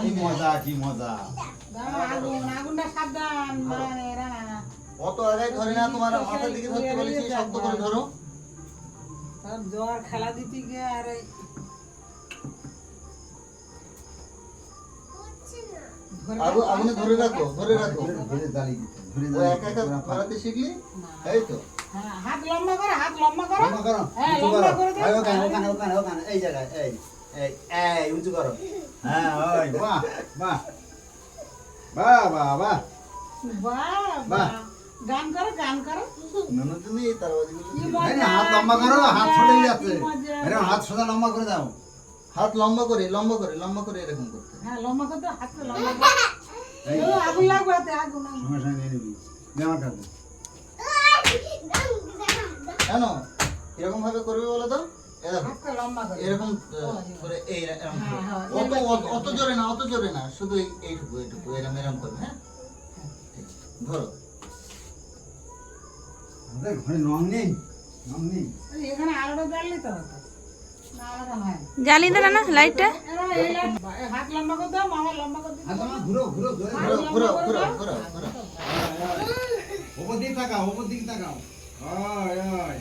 কি মজা কি মজা আগুন অত আগে ধরে না তোমার মাথার দিকে ধরতে বলেছি শক্ত করে ধরো। জ্বর খেলা দিতে গিয়ে আর এই আগুনে ধরে রাখো ধরে রাখো। ধরে দাঁড়িয়ে দিতে ধরে ও একা একা ধরাতে শিখলি? এই তো। হ্যাঁ, হাত লম্বা করো হাত লম্বা করো। লম্বা করো। হ্যাঁ, লম্বা করো ওখানে ওখানে ওখানে এই জায়গায় এই। এই এই উঁচু করো। হ্যাঁ ওই বাহ বাহ। বাহ বাহ বাহ। বাহ গান করো গান করো। তার হাত লম্বা করো হাত ছোট হয়ে যাচ্ছে। এরকম হাত সোজা লম্বা করে দাও। হাত লম্বা করে লম্বা করে লম্বা করে এরকম করতে। হ্যাঁ লম্বা করতে হাত লম্বা করো। আগুন লাগবে আগুন আগুন। সঙ্গে সঙ্গে নিয়ে নিবি। নে আমার কেন? এরকম ভাবে করবে বলো তো? এ দেখো। লম্বা করো। এরকম করে এই হ্যাঁ, হ্যাঁ, অত অত- জোরে না অত জোরে না শুধু এইটুকু এইটুকু এরকম এরকম করবে হ্যাঁ? ধরো। আমাদের ঘরে নং নেই নং নেই। এখানে আলোটা জ্বাললে তো হতো না আলাদা হয় না। জ্বালিয়ে দিলে না লাইটটা এরা এই লাইট- এই হাত লম্বা করে দাও মামা লম্বা করে দিও ঘুরো ঘুরো ঘুরো ঘুরো ঘুরো ঘুরো ঘুরো ঘুরো। ওপর দিকে তাকাও ওপর দিকে তাকাও। ওই ওই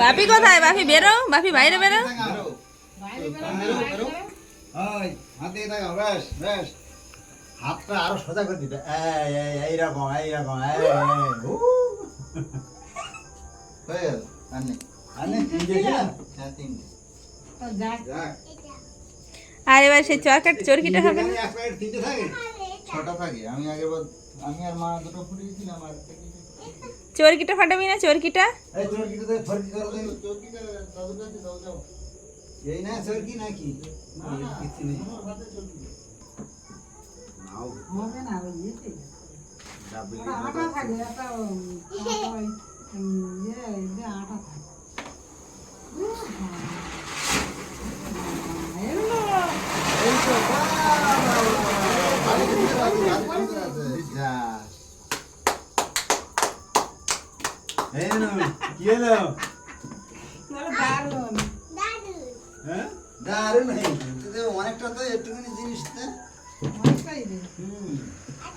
বাপি কোথায়? বাপি বেরো বাপি বাইরে বেরো। ওই হাত দিকে বেশ বেশ। হাতটা আরও সোজা করে দিতে এই এই এইরকম এইরকম এই এই উ। হয়ে গেল আর নেই। আর নেই, তিনটে হ্যাঁ তিনটে। যাক, যাক। আর এবার সেই চরকাট চরকিটা হবে না? এক প্যাকেট তিনটে থাকে? ছটা থাকে। আমি বার আমি আর মা দুটো ফুটিয়েছিলাম আর চরকিটা ফাটাবি না? চরকিটা? এই করো তো। চৌকিটা কাছে দাও যাও। এই না চরকি নাকি না, না, কিছু নেই নাও হবে না ওই ইয়েতে। আটা থাকে একটা ইয়ে, ইয়ে থাকে হ্যাঁ। হ্যাঁ, দারুণ হয়েছে অনেকটা তো একটুখানি অনেকটাই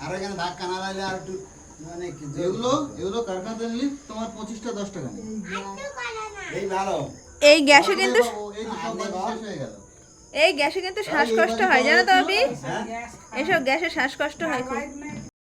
আর এখানে ধাক্কা না লাগলে আর একটু মানে এগুলো এগুলো কারখানাতে নিলি তোমার পঁচিশটা দশ টাকা এই ভালো। এই গ্যাসে কিন্তু এই হয়ে গ্যাসে কিন্তু শ্বাসকষ্ট হয় জানো তো বাপি হ্যাঁ। এসব গ্যাসে শ্বাসকষ্ট হয় খুব।